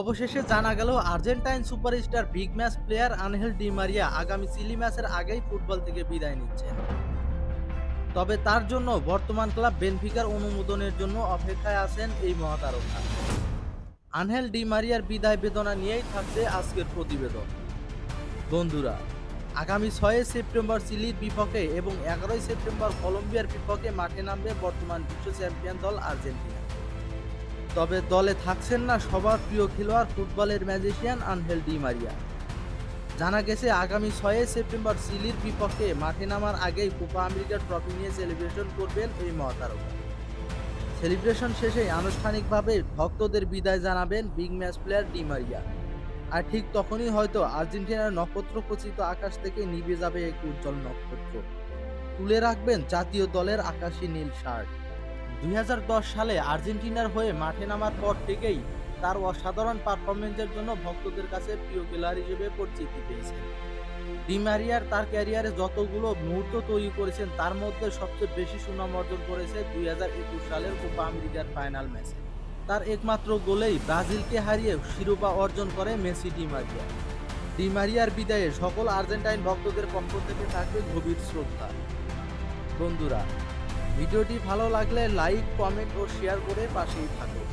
অবশেষে জানা গেল, Argentine superstar big match player Angel di Maria আগামী চিলি ম্যাচের আগেই ফুটবল থেকে বিদায় নিচ্ছেন। তবে তার জন্য বর্তমান ক্লাব বেনফিকার অনুমোদনের জন্য অপেক্ষায় আছেন এই মহাতারকা। আনহেল ডি মারিয়ার বিদায় বেদনা নিয়েই থাকছে আজকের প্রতিবেদন। বন্ধুরা, আগামী ছয় সেপ্টেম্বর চিলির বিপক্ষে এবং এগারোই সেপ্টেম্বর কলম্বিয়ার বিপক্ষে মাঠে নামবে বর্তমান বিশ্ব চ্যাম্পিয়ন দল আর্জেন্টিনা। তবে দলে থাকছেন না সবার প্রিয় খেলোয়াড় ফুটবলের ম্যাজিশিয়ান আনহেল ডি মারিয়া। জানা গেছে, আগামী ছয় সেপ্টেম্বর চিলির বিপক্ষে মাঠে নামার আগেই কোপা আমেরিকার ট্রফি নিয়ে সেলিব্রেশন করবেন এই মহাতারকা। সেলিব্রেশন শেষে আনুষ্ঠানিকভাবে ভক্তদের বিদায় জানাবেন big match player di Maria. আর ঠিক তখনই হয়তো আর্জেন্টিনার নক্ষত্র খচিত আকাশ থেকে নিভে যাবে এক উজ্জ্বল নক্ষত্র। তুলে রাখবেন জাতীয় দলের আকাশী নীল শার্ট। দুই হাজার দশ সালে আর্জেন্টিনার হয়ে মাঠে নামার পর থেকেই তার অসাধারণ পারফরমেন্সের জন্য ভক্তদের কাছে প্রিয় খেলোয়াড় হিসেবে পরিচিতি পেয়েছেন। ডি মারিয়ার তার ক্যারিয়ারে যতগুলো মুহূর্ত তৈরি করেছেন, তার মধ্যে সবচেয়ে বেশি সুনাম অর্জন করেছে দুই হাজার একুশ সালের কোপা আমেরিকার ফাইনাল ম্যাচে। তার একমাত্র গোলেই ব্রাজিলকে হারিয়ে শিরোপা অর্জন করে মেসি ডি মারিয়া। ডি মারিয়ার বিদায়ে সকল আর্জেন্টাইন ভক্তদের পক্ষ থেকে থাকবে গভীর শ্রদ্ধা। বন্ধুরা ভিডিওটি ভালো লাগলে লাইক কমেন্ট ও শেয়ার করে পাশেই থাকুন।